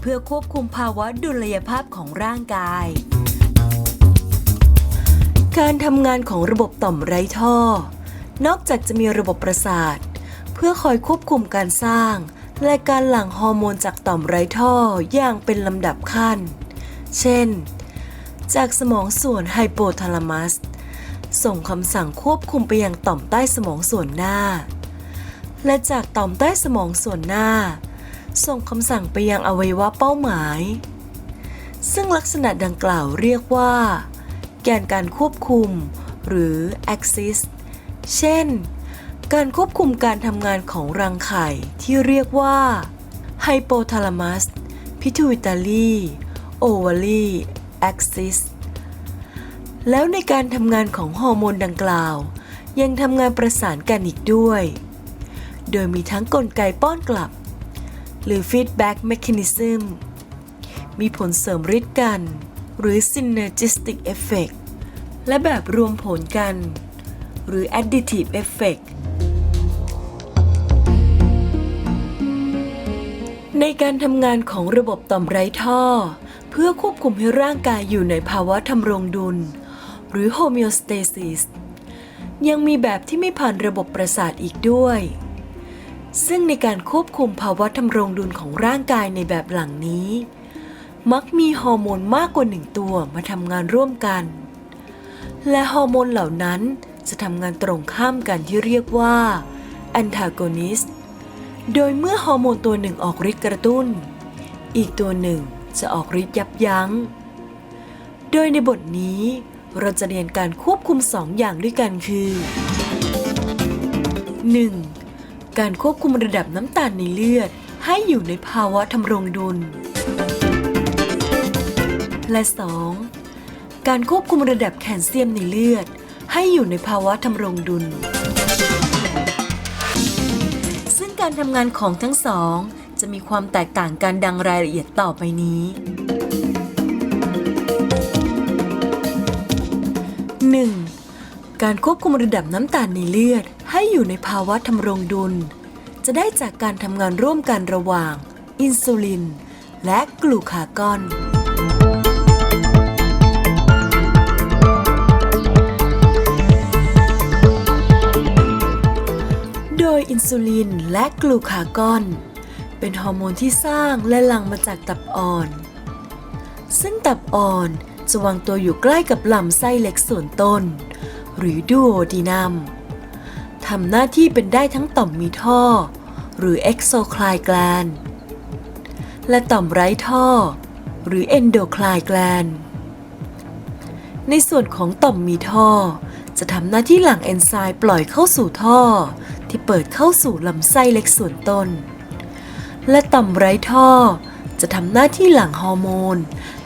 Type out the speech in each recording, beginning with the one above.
เพื่อควบคุมภาวะดุลยภาพของร่างกาย การทำงานของระบบต่อมไร้ท่อ นอกจากจะมีระบบประสาท เพื่อคอยควบคุมการสร้าง และการหลั่งฮอร์โมนจากต่อมไร้ท่ออย่างเป็นลำดับขั้น เช่น จากสมองส่วนไฮโปทาลามัสส่งคำสั่งควบคุมไปยังต่อมใต้สมองส่วนหน้า และจากต่อมใต้สมองส่วนหน้า ส่งคำสั่งไปยังอวัยวะเป้าหมาย ซึ่งลักษณะดังกล่าวเรียกว่า แกนการควบคุม หรือ axis เช่น การควบคุมการทำงานของรังไข่ที่เรียกว่า hypothalamus pituitary ovary axis แล้วในการทำงานของฮอร์โมนดังกล่าว ยังทำงานประสานกันอีกด้วย โดยมีทั้งกลไกป้อนกลับ หรือ feedback mechanism มีผลเสริมฤทธิ์กัน หรือ synergistic effect และแบบรวมผลกัน หรือ additive effect ในการทำงานของระบบต่อมไร้ท่อ เพื่อควบคุมให้ร่างกายอยู่ในภาวะทำรงดุล หรือ homeostasis ยังมีแบบที่ไม่ผ่านระบบประสาทอีกด้วย ซึ่งในการควบคุมภาวะทำรงดุลของร่างกายในแบบหลังนี้ มักมีฮอร์โมนมากกว่าหนึ่งตัวมาทำงานร่วมกัน และฮอร์โมนเหล่านั้นจะทำงานตรงข้ามกันที่เรียกว่า antagonist โดยเมื่อฮอร์โมนตัวหนึ่งออกฤทธิ์กระตุ้น อีกตัวหนึ่งจะออกฤทธิ์ยับยัง้ง โดยในบทนี้เราจะเรียนการควบคุมสองอย่างด้วยกันคือ 1. การควบคุมระดับน้ำตาลในเลือด ให้อยู่ในภาวะทำรงดุล และ 2. การควบคุมระดับแคลเซียมในเลือด ให้อยู่ในภาวะทำรงดุล ซึ่งการทำงานของทั้งสอง จะมีความแตกต่างกันดังรายละเอียดต่อไปนี้ 1. การควบคุมระดับน้ำตาลในเลือด ให้อยู่ในภาวะทำรงดุล จะได้จากการทำงานร่วมกันระหว่าง อินซูลิน และกลูคากอนโดยอินซูลินและกลูคากอน เป็นฮอร์โมนที่สร้างและหลั่งมาจากตับอ่อน ซึ่งตับอ่อนจะวางตัวอยู่ใกล้กับลำไส้เล็กส่วนต้น หรือดูโอดีนัม ทำหน้าที่เป็นได้ทั้งต่อมมีท่อ หรือเอ็กโซคลายแกลนและต่อมไร้ท่อ หรือเอนโดคลายแกลนในส่วนของต่อมมีท่อ จะทำหน้าที่หลั่งเอนไซม์ปล่อยเข้าสู่ท่อ ที่เปิดเข้าสู่ลำไส้เล็กส่วนต้น และต่อมไร้ท่อ จะทำหน้าที่หลั่งฮอร์โมน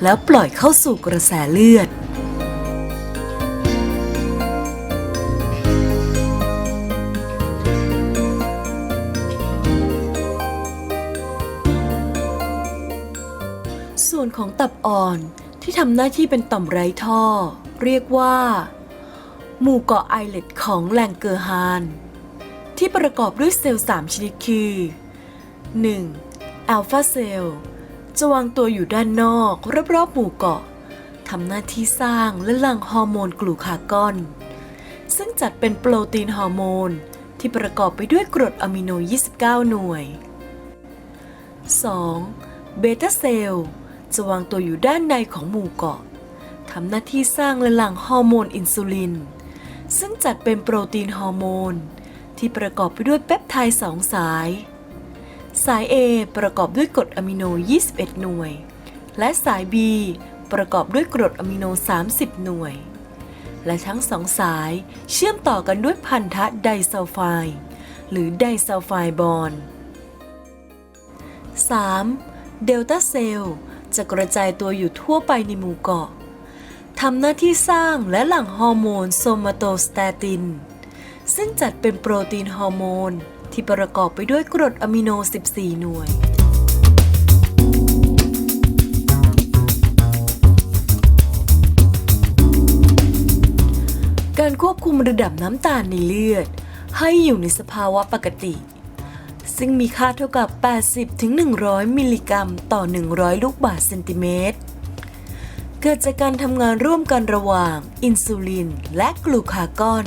แล้วปล่อยเข้าสู่กระแสเลือด ของตับอ่อนที่ทำหน้าที่เป็นต่อมไร้ท่อ เรียกว่า หมู่เกาะไอเลตของแลงเกอร์ฮาน ที่ประกอบด้วยเซลล์ 3 ชนิดคือ 1. อัลฟาเซลล์จะวางตัวอยู่ด้านนอกรอบๆหมู่เกาะทำหน้าที่สร้างและหลั่งฮอร์โมนกลูคากอน ซึ่งจัดเป็นโปรตีนฮอร์โมน ที่ประกอบไปด้วยกรดอะมิโน 29 หน่วย 2. เบต้าเซลล์ จะวางตัวอยู่ด้านในของหมู่เกาะทำหน้าที่สร้างและหลั่งฮอร์โมนอินซูลิน ซึ่งจัดเป็นโปรตีนฮอร์โมน ที่ประกอบไปด้วยเปปไทด์สองสาย สาย A ประกอบด้วยกรดอะมิโน 21 หน่วย และสาย B ประกอบด้วยกรดอะมิโน 30 หน่วย และทั้งสองสายเชื่อมต่อกันด้วยพันธะไดซัลไฟด์หรือไดซัลไฟด์บอน 3. เดลต้าเซลล์ จะกระจายตัวอยู่ทั่วไปในหมู่เกาะทำหน้าที่สร้างและหลั่งฮอร์โมนโซมาโตสเตติน ซึ่งจัดเป็นโปรตีนฮอร์โมน ที่ประกอบไปด้วยกรดอะมิโน 14 หน่วยการควบคุมระดับน้ำตาลในเลือด ให้อยู่ในสภาวะปกติ ซึ่งมีค่าเท่ากับ 80-100 มิลลิกรัมต่อ 100 ลูกบาศก์เซนติเมตร เกิดจากการทำงานร่วมกันระหว่าง อินซูลิน และกลูคากอน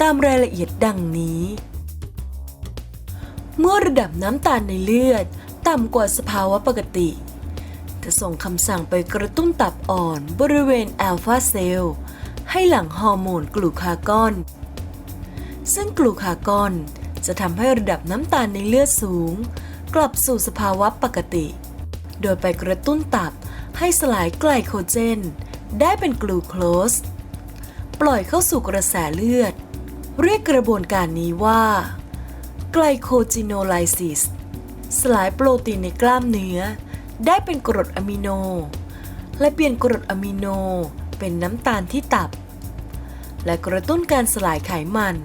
ตามรายละเอียดดังนี้ เมื่อระดับน้ำตาลในเลือด ต่ำกว่าสภาวะปกติ จะส่งคำสั่งไปกระตุ้นตับอ่อนบริเวณอัลฟาเซลล์ให้หลั่งฮอร์โมนกลูคากอน ซึ่งกลูคากอน จะทำให้ระดับน้ำตาลในเลือดสูง กลับสู่สภาวะปกติ โดยไปกระตุ้นตับให้สลายไกลโคเจน ได้เป็นกลูโคสปล่อยเข้าสู่กระแสเลือด เรียกกระบวนการนี้ว่าไกลโคจิโนไลซิสสลายโปรตีนในกล้ามเนื้อ ได้เป็นกรดอะมิโน และเปลี่ยนกรดอะมิโนเป็นน้ำตาลที่ตับ และกระตุ้นการสลายไขมัน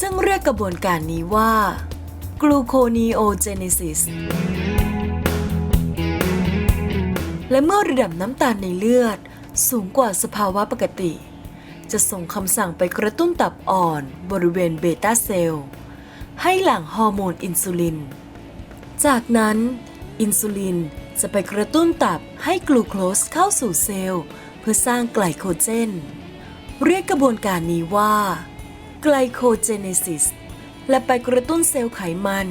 ซึ่งเรียกกระบวนการนี้ว่ากลูโคนีโอเจเนซิสและเมื่อระดับน้ำตาลในเลือดสูงกว่าสภาวะปกติ จะส่งคำสั่งไปกระตุ้นตับอ่อนบริเวณเบต้าเซลล์ให้หลั่งฮอร์โมนอินซูลิน จากนั้น อินซูลินจะไปกระตุ้นตับให้กลูโคสเข้าสู่เซลล์เพื่อสร้างไกลโคเจน เรียกกระบวนการนี้ว่า ไกลโคเจเนซิส และไปกระตุ้นเซลล์ไขมัน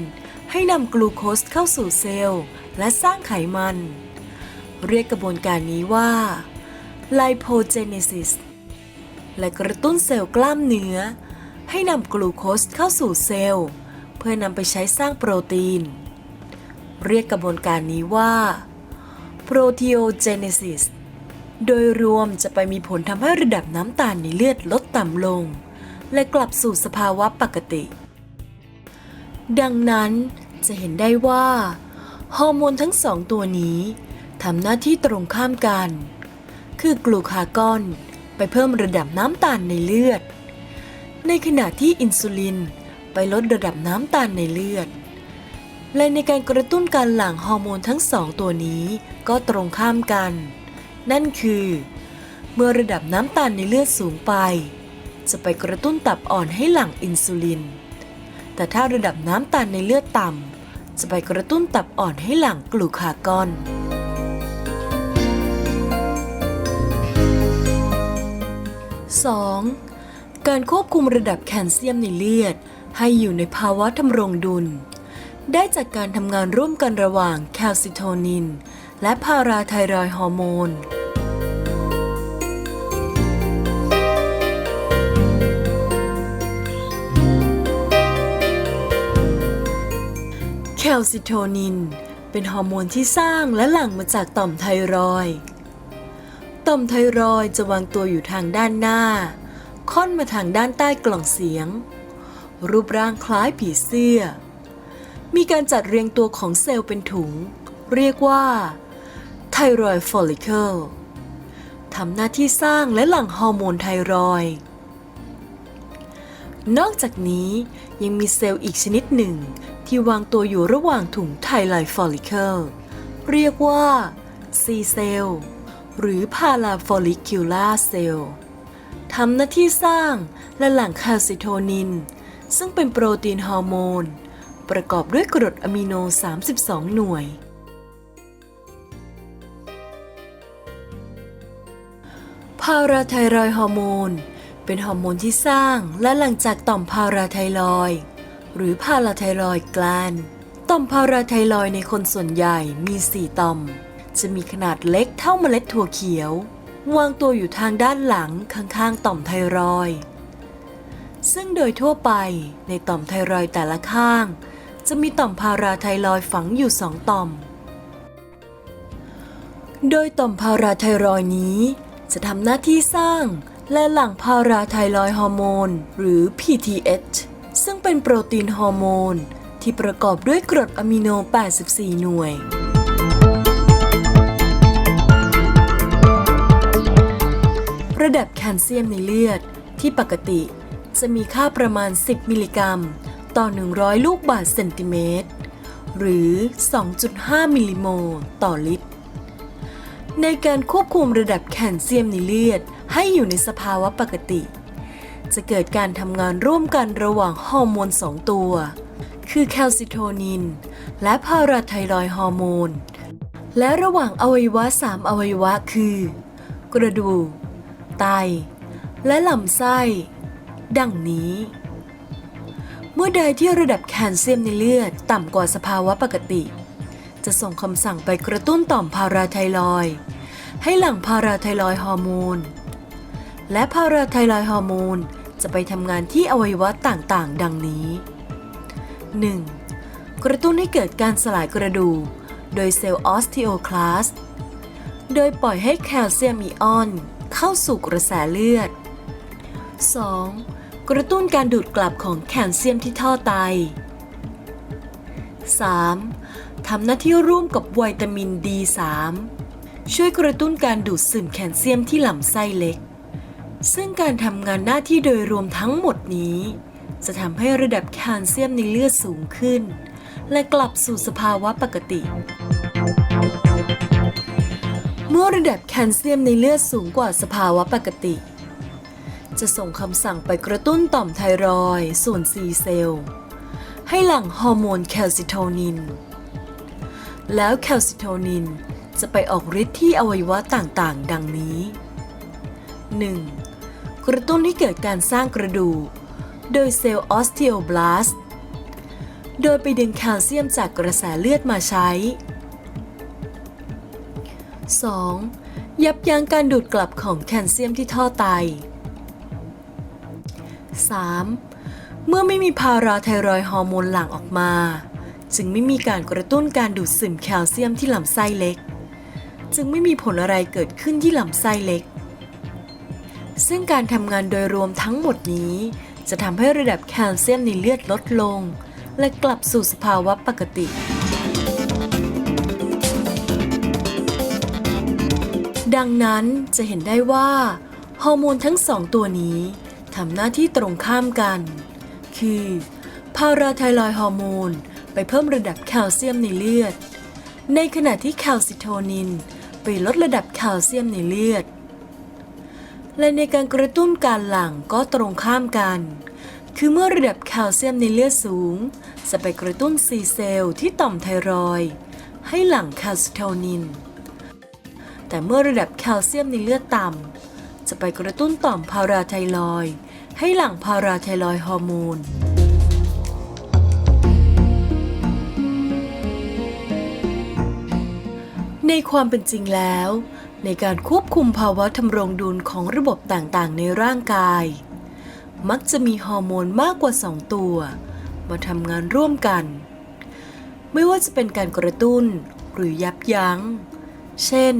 ให้นำกลูโคสเข้าสู่เซลล์ และสร้างไขมัน เรียกกระบวนการนี้ว่าไลโพเจเนซิส และกระตุ้นเซลล์กล้ามเนื้อ ให้นำกลูโคสเข้าสู่เซลล์ เพื่อนำไปใช้สร้างโปรตีน เรียกกระบวนการนี้ว่าโปรตีโอเจเนซิสโดยรวมจะไปมีผลทำให้ระดับน้ำตาลในเลือดลดต่ำลง และกลับสู่สภาวะปกติ ดังนั้นจะเห็นได้ว่าฮอร์โมนทั้งสองตัวนี้ทำหน้าที่ตรงข้ามกัน คือกลูคากอนไปเพิ่มระดับน้ำตาลในเลือด ในขณะที่อินซูลินไปลดระดับน้ำตาลในเลือด และในการกระตุ้นการหลั่งฮอร์โมนทั้งสองตัวนี้ก็ตรงข้ามกัน นั่นคือ เมื่อระดับน้ำตาลในเลือดสูงไป จะไปกระตุ้นตับอ่อนให้หลั่งอินซูลิน แต่ถ้าระดับน้ำตาลในเลือดต่ำจะไปกระตุ้นตับอ่อนให้หลั่งกลูคากอน 2. การควบคุมระดับแคลเซียมในเลือด ให้อยู่ในภาวะทำรงดุล ได้จากการทำงานร่วมกันระหว่างแคลซิโทนิน และพาราไทรอยฮอร์โมน ลซิโทนิน เป็นฮอร์โมนที่สร้างและหลั่งมาจากต่อมไทรอยต่อมไทรอยจะวางตัวอยู่ทางด้านหน้า ค่อนมาทางด้านใต้กล่องเสียง รูปร่างคล้ายผีเสื้อ มีการจัดเรียงตัวของเซลล์เป็นถุง เรียกว่าไทรอยฟอลลิเคิลทำหน้าที่สร้างและหลั่งฮอร์โมนไทรอยนอกจากนี้ยังมีเซลล์อีกชนิดหนึ่ง ที่วางตัวอยู่ระหว่างถุงไทรอยฟอลิเคิลเรียกว่า C เซลหรือพาราฟอลิคิวลาเซลทำหน้าที่สร้างและหลั่งคาซิโทนิน ซึ่งเป็นโปรตีนฮอร์โมน ประกอบด้วยกรดอะมิโน 32 หน่วย พาราไทรอยฮอร์โมน เป็นฮอร์โมนที่สร้างและหลั่งจากต่อมพาราไทรอยด์ หรือพาราไทรอยด์แกลนต่อมพาราไทรอยด์ในคนส่วนใหญ่มี4ต่อม จะมีขนาดเล็กเท่าเมล็ดถั่วเขียว วางตัวอยู่ทางด้านหลังข้างๆ ต่อมไทรอยด์ซึ่งโดยทั่วไปในต่อมไทรอยด์แต่ละข้าง จะมีต่อมพาราไทรอยด์ฝังอยู่สองต่อม โดยต่อมพาราไทรอยนี้ จะทำหน้าที่สร้างและหลั่งพาราไทรอยฮอร์โมน หรือ PTH เป็นโปรตีนฮอร์โมน ที่ประกอบด้วยกรดอะมิโน 84 หน่วย ระดับแคลเซียมในเลือดที่ปกติ จะมีค่าประมาณ 10 มิลลิกรัม ต่อ 100 ลูกบาศก์เซนติเมตร หรือ 2.5 มิลลิโมลต่อลิตร ในการควบคุมระดับแคลเซียมในเลือดให้อยู่ในสภาวะปกติ จะเกิดการทำงานร่วมกันระหว่างฮอร์โมน2ตัว คือแคลซิโทนิน และพาราไทรอยฮอร์โมน และระหว่างอวัยวะสามอวัยวะคือ กระดูก ไต และลำไส้ ดังนี้ เมื่อใดที่ระดับแคลเซียมในเลือดต่ำกว่าสภาวะปกติ จะส่งคำสั่งไปกระตุ้นต่อมพาราไทรอยให้หลั่งพาราไทรอยฮอร์โมนและพาราไทรอยฮอร์โมน จะไปทำงานที่อวัยวะต่างๆ ดังนี้ 1. กระตุ้นให้เกิดการสลายกระดูก โดยเซลล์ออสติโอคลาส โดยปล่อยให้แคลเซียมอิออนเข้าสู่กระแสเลือด 2. กระตุ้นการดูดกลับของแคลเซียมที่ท่อไต 3. ทำหน้าที่ร่วมกับวิตามิน D3 ช่วยกระตุ้นการดูดซึมแคลเซียมที่ลำไส้เล็ก ซึ่งการทำงานหน้าที่โดยรวมทั้งหมดนี้ จะทำให้ระดับแคลเซียมในเลือดสูงขึ้น และกลับสู่สภาวะปกติ เมื่อระดับแคลเซียมในเลือดสูงกว่าสภาวะปกติ จะส่งคำสั่งไปกระตุ้นต่อมไทรอยด์ส่วน C เซลล์ให้หลั่งฮอร์โมนแคลซิโทนิน แล้วแคลซิโทนินจะไปออกฤทธิ์ที่อวัยวะต่างๆ ดังนี้ 1. กระตุ้นให้เกิดการสร้างกระดูก โดยเซลล์ออสติโอบลาสโดยไปดึงแคลเซียมจากกระแสเลือดมาใช้ 2. ยับยั้งการดูดกลับของแคลเซียมที่ท่อไต 3. เมื่อไม่มีพาราไทรอยฮอร์โมนหลั่งออกมา จึงไม่มีการกระตุ้นการดูดซึมแคลเซียมที่ลำไส้เล็ก จึงไม่มีผลอะไรเกิดขึ้นที่ลำไส้เล็ก ซึ่งการทำงานโดยรวมทั้งหมดนี้ จะทำให้ระดับแคลเซียมในเลือดลดลง และกลับสู่สภาวะปกติ ดังนั้นจะเห็นได้ว่าฮอร์โมนทั้งสองตัวนี้ทำหน้าที่ตรงข้ามกัน คือพาราไทรอยฮอร์โมนไปเพิ่มระดับแคลเซียมในเลือด ในขณะที่แคลซิโทนินไปลดระดับแคลเซียมในเลือด และในการกระตุ้นการหลั่งก็ตรงข้ามกัน คือเมื่อระดับแคลเซียมในเลือดสูง จะไปกระตุ้นซีเซลล์ที่ต่อมไทรอยให้หลั่งแคลซิโทนิน แต่เมื่อระดับแคลเซียมในเลือดต่ำจะไปกระตุ้นต่อมพาราไทรอยให้หลั่งพาราไทรอยฮอร์โมนในความเป็นจริงแล้ว ในการควบคุมภาวะทำรงดุลของระบบต่างๆ ในร่างกาย มักจะมีฮอร์โมนมากกว่า 2 ตัว มาทำงานร่วมกัน ไม่ว่าจะเป็นการกระตุ้นหรือยับยัง้ง เช่น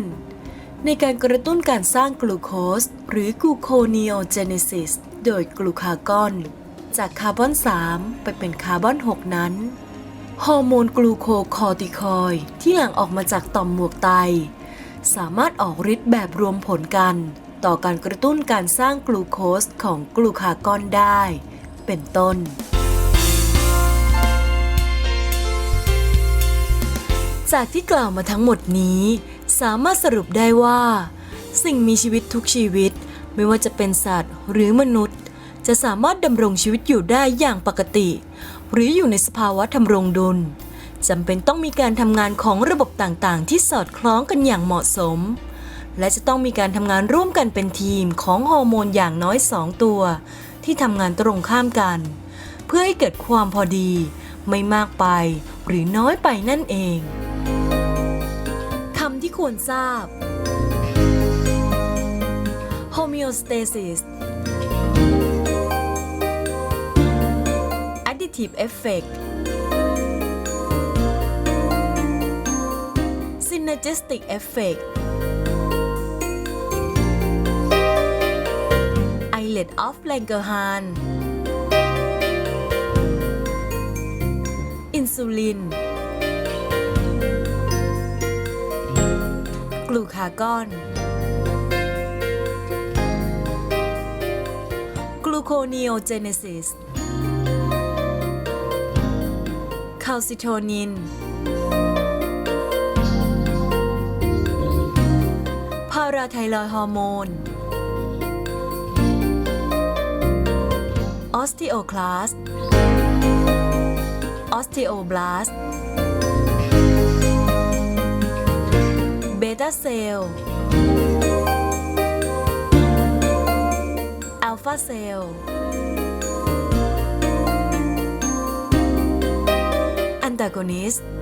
ในการกระตุ้นการสร้างกลูโคสหรือกลูโคนิโอเจเนซิสโดยกลูคากอน จากคาร์บอน 3 ไปเป็นคาร์บอน 6 นั้น ฮอร์โมนกลูโคคอร์ติคอยที่หลั่งออกมาจากต่อมหมวกไต สามารถออกฤทธิ์แบบรวมผลกัน ต่อการกระตุ้นการสร้างกลูโคสของกลูคากอนได้ เป็นต้น จากที่กล่าวมาทั้งหมดนี้ สามารถสรุปได้ว่า สิ่งมีชีวิตทุกชีวิต ไม่ว่าจะเป็นสัตว์หรือมนุษย์ จะสามารถดำรงชีวิตอยู่ได้อย่างปกติ หรืออยู่ในสภาวะทำรงดุล จำเป็นต้องมีการทำงานของระบบต่างๆ ที่สอดคล้องกันอย่างเหมาะสม และจะต้องมีการทำงานร่วมกันเป็นทีมของฮอร์โมนอย่างน้อย 2 ตัว ที่ทำงานตรงข้ามกัน เพื่อให้เกิดความพอดี ไม่มากไปหรือน้อยไปนั่นเองคำที่ควรทราบ homeostasis additive effect synergistic effect islet of Langerhans insulin กลูคากอน กลูโคนิโอเจเนซิสคาลซิโทนินาราไทรอยฮอร์โมนออสเทโอคลาสออสเทโอบลาสเบต้าเซลอัลฟาเซลล์อันตากอนิสต์